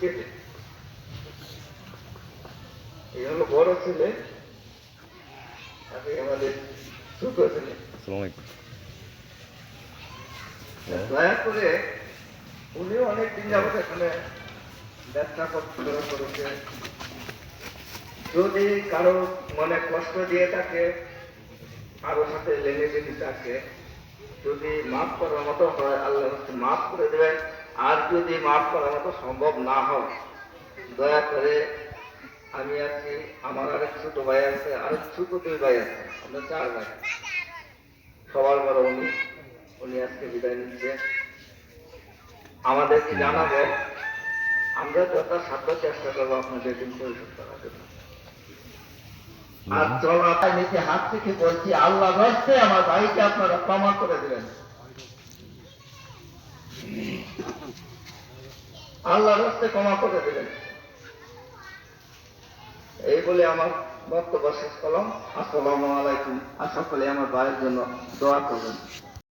কেটে। এই হলো বড় ছেলে আমাদের ছোট ছেলে দয়া করে উনিও অনেক দিন যাবত এখানে ব্যবসা করেছে। যদি কারও মনে কষ্ট দিয়ে থাকে কারও সাথে লেনদেন থাকে যদি মাফ করার মতো হয় আল্লাহ হচ্ছে মাফ করে দেবেন। আর যদি মাফ করার মতো সম্ভব না হয়, দয়া করে আমি আছি আমার আরেক ছোট ভাই আছে, আরেক ছোট দুই ভাই আছে, আমরা চার ভাই। সবার বড় উনি উনি আজকে বিদায় নিচ্ছে। আমাদেরকে জানাবে, আমরা যথাসাধ্য চেষ্টা করব আপনাদের দিন পরিশোধ করার জন্য। আর চলাটা নিচে হাত থেকে বলছি, আল্লাহ আমার ভাইকে আপনারা ক্ষমা করে দেবেন। আল্লাহ হস্তে ক্ষমা করে দেবেন এই বলে আমার বক্তব্য শেষ করলাম। আসসালামু আলাইকুম। আর সকলে আমার ভাইয়ের জন্য দোয়া করবেন।